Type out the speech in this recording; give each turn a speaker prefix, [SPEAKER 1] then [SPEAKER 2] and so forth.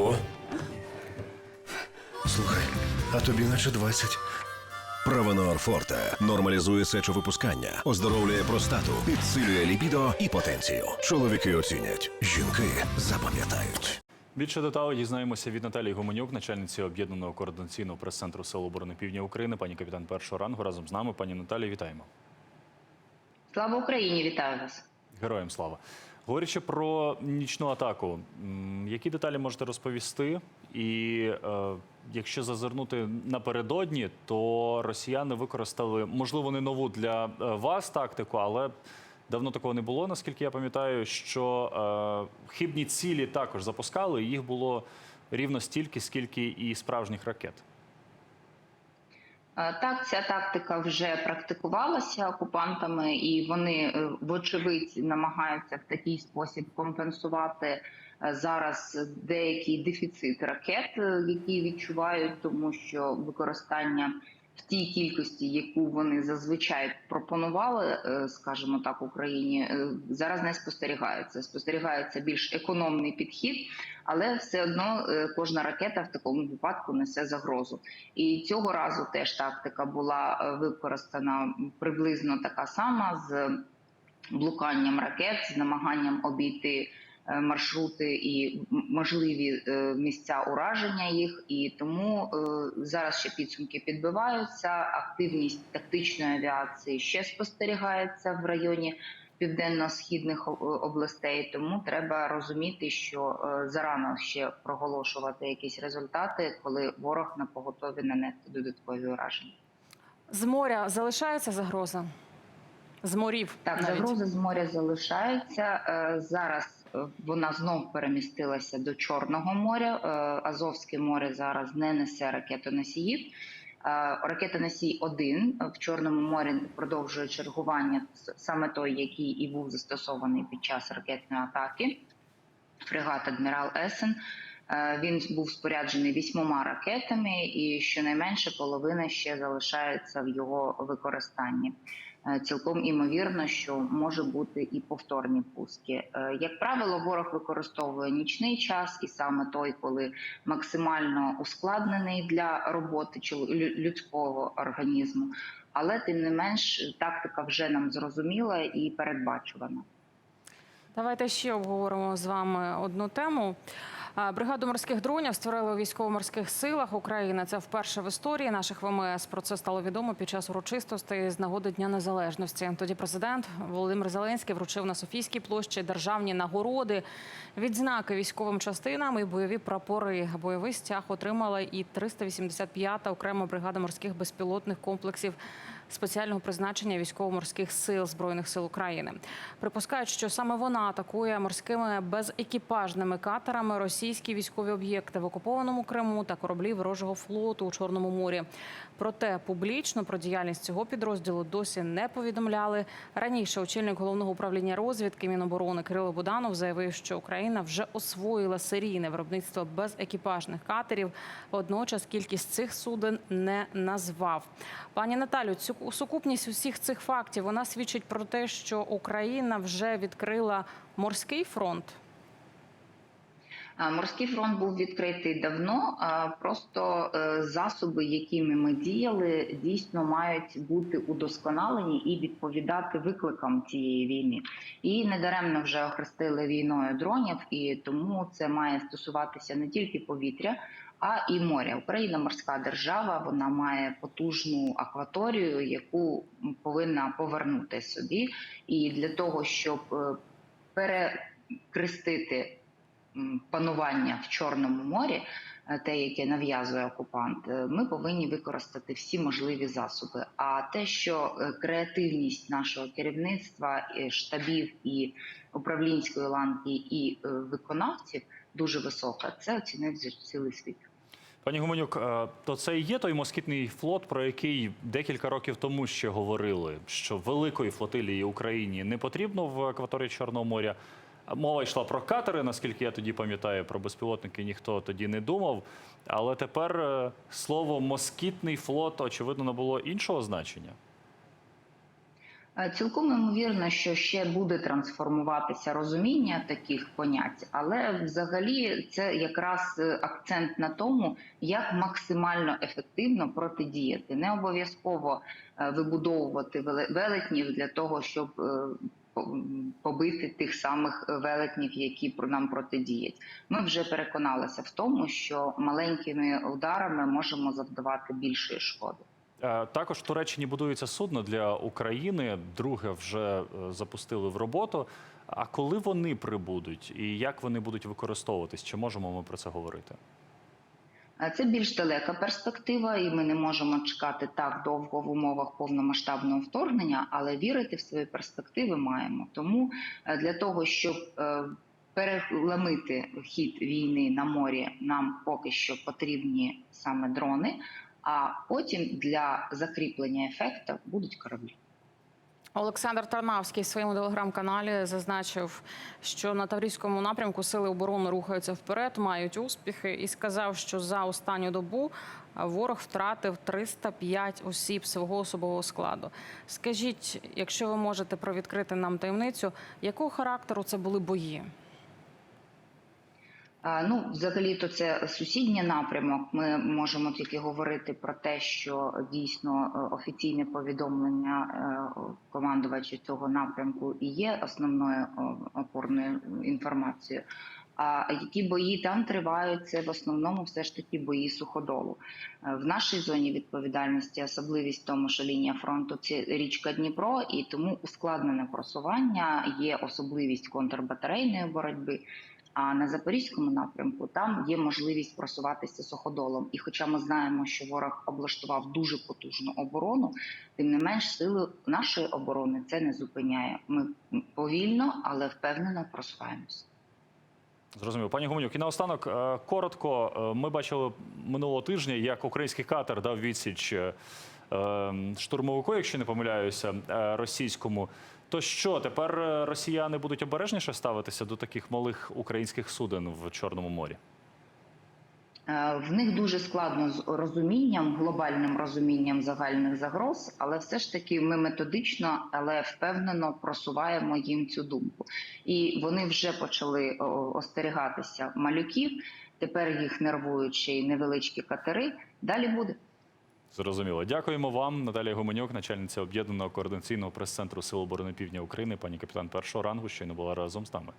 [SPEAKER 1] Ого. Слухай, а тобі наче 20.
[SPEAKER 2] Правонор Форте нормалізує сечовипускання, оздоровлює простату, підсилює лібідо і потенцію. Чоловіки оцінять, жінки запам'ятають.
[SPEAKER 3] Більше деталей дізнаємося від Наталії Гуменюк, начальниці об'єднаного координаційного прес-центру Сил оборони Півдня України. Пані капітан першого рангу разом з нами. Пані Наталії, вітаємо.
[SPEAKER 4] Слава Україні, вітаю вас.
[SPEAKER 3] Героям слава. Говорячи про нічну атаку, які деталі можете розповісти? І е, якщо зазирнути напередодні, то росіяни використали можливо не нову для е, вас тактику, але давно такого не було. Наскільки я пам'ятаю, що е, хибні цілі також запускали. і Їх було рівно стільки, скільки і справжніх ракет.
[SPEAKER 4] Е, Так, ця тактика вже практикувалася окупантами, і вони, е, вочевидь, намагаються в такий спосіб компенсувати е, зараз деякий дефіцит ракет, які відчувають, тому що використання в тій кількості, яку вони зазвичай пропонували, е, скажімо так, Україні, е, зараз не спостерігається. Спостерігається більш економний підхід, але все одно е, кожна ракета в такому випадку несе загрозу. І цього разу теж тактика була використана приблизно така сама з блуканням ракет, з намаганням обійти маршрути і можливі е, місця ураження їх. І тому е, зараз ще підсумки підбиваються. Активність тактичної авіації ще спостерігається в районі. Південно-східних областей, тому треба розуміти, що е, зарано ще проголошувати якісь результати, коли ворог на поготові нанести додаткові ураження.
[SPEAKER 5] З моря залишається загроза? З морів
[SPEAKER 4] Так,
[SPEAKER 5] навіть.
[SPEAKER 4] загроза з моря залишається. Е, Зараз е, вона знов перемістилася до Чорного моря. Е, Азовське море зараз не несе ракетоносіїв. Е, Ракетоносій 1 в Чорному морі продовжує чергування саме той, який і був застосований під час ракетної атаки. Фрегат Адмірал Есен. Е, Він був споряджений вісьмома ракетами, і щонайменше половина ще залишається в його використанні. Е, Цілком імовірно, що може бути і повторні пуски. Е, Як правило, ворог використовує нічний час, і саме той, коли максимально ускладнений для роботи людського організму. Але тим не менш, тактика вже нам зрозуміла і передбачувана.
[SPEAKER 5] Давайте ще обговоримо з вами одну тему. Бригаду морських дронів створили у військово-морських силах України. Це вперше в історії наших ВМС. Про це стало відомо під час урочистостей з нагоди Дня Незалежності. Тоді президент Володимир Зеленський вручив на Софійській площі державні нагороди, відзнаки військовим частинам і бойові прапори. Бойовий стяг отримала і 385-та окрема бригада морських безпілотних комплексів спеціального призначення військово-морських сил збройних сил України. Припускають, що саме вона атакує морськими безекіпажними катерами російські військові об'єкти в окупованому Криму та кораблі ворожого флоту у Чорному морі. Проте публічно про діяльність цього підрозділу досі не повідомляли. Раніше очільник головного управління розвідки Міноборони Кирило Буданов заявив, що Україна вже освоїла серійне виробництво безекіпажних катерів. Водночас кількість цих суден не назвав. Пані Наталю, цю сукупність усіх цих фактів вона свідчить про те, що Україна вже відкрила морський фронт.
[SPEAKER 4] Морський фронт був відкритий давно. Просто е, засоби, якими ми діяли, дійсно мають бути удосконалені і відповідати викликам цієї війни. І недаремно вже охрестили війною дронів, і тому це має стосуватися не тільки повітря. А і моря Україна морська держава. Вона має потужну акваторію, яку повинна повернути собі. І для того, щоб е, перекрестити панування в Чорному морі, е, те, яке нав'язує окупант, е, ми повинні використати всі можливі засоби. А те, що креативність нашого керівництва, штабів і управлінської ланки, і виконавців дуже висока, це оцінив цілий світ.
[SPEAKER 3] Пані Гуменюк, е, то це і є той москітний флот, про який декілька років тому ще говорили, що великої флотилії Україні не потрібно в акваторії Чорного моря. Мова йшла про катери, наскільки я тоді пам'ятаю, про безпілотники ніхто тоді не думав. Але тепер е, слово москітний флот, очевидно, набуло іншого значення.
[SPEAKER 4] Е, Цілком ймовірно, що ще буде трансформуватися розуміння таких понять, але взагалі це якраз е, акцент на тому, як максимально ефективно протидіяти. Не обов'язково е, вибудовувати веле- велетнів для того, щоб побити тих самих велетнів, які нам протидіють. Ми вже переконалися в тому, що маленькими ударами можемо завдавати більшої шкоди.
[SPEAKER 3] Е, Також в Туреччині будується судно для України. Друге вже е, запустили в роботу. А коли вони прибудуть і як вони будуть використовуватись? Чи можемо ми про це говорити?
[SPEAKER 4] Е, Це більш далека перспектива, і ми не можемо чекати так довго в умовах повномасштабного вторгнення, але вірити в свої перспективи маємо. Тому для того, щоб переламити хід війни на морі, нам поки що потрібні саме дрони. А потім для закріплення ефекту будуть кораблі.
[SPEAKER 5] Олександр Тарнавський в своєму телеграм-каналі зазначив, що на Таврійському напрямку сили оборони рухаються вперед, мають успіхи, і сказав, що за останню добу ворог втратив 305 осіб свого особового складу. Скажіть, якщо ви можете провідкрити нам таємницю, якого характеру це були бої?
[SPEAKER 4] Ну, взагалі, то це сусідній напрямок. Ми можемо тільки говорити про те, що дійсно е, офіційне повідомлення е, командувача цього напрямку і є основною опорною інформацією. А які бої там тривають, це в основному все ж таки бої суходолу. Е, В нашій зоні відповідальності особливість в тому, що лінія фронту це річка Дніпро, і тому ускладнене просування є особливість контрбатарейної боротьби. А на запорізькому напрямку там є можливість просуватися суходолом. І хоча ми знаємо, що ворог облаштував дуже потужну оборону, тим не менш сили нашої оборони це не зупиняє. Ми повільно, але впевнено просуваємося.
[SPEAKER 3] Зрозуміло. Пані Гуменюк, і наостанок е, коротко. е, Ми бачили минулого тижня, як український катер дав відсіч е, е, штурмовику, якщо не помиляюся, російському. То що тепер е, росіяни будуть обережніше ставитися до таких малих українських суден в Чорному морі?
[SPEAKER 4] Е, В них дуже складно з розумінням, глобальним розумінням загальних загроз, але все ж таки ми методично, але впевнено просуваємо їм цю думку. І вони вже почали остерігатися малюків. Тепер їх нервують ще й невеличкі катери. Далі буде.
[SPEAKER 3] Зрозуміло. Дякуємо вам, Наталія Гуменюк, начальниця об'єднаного координаційного прес-центру Сил оборони Півдня України, пані капітан першого рангу, щойно була разом з нами.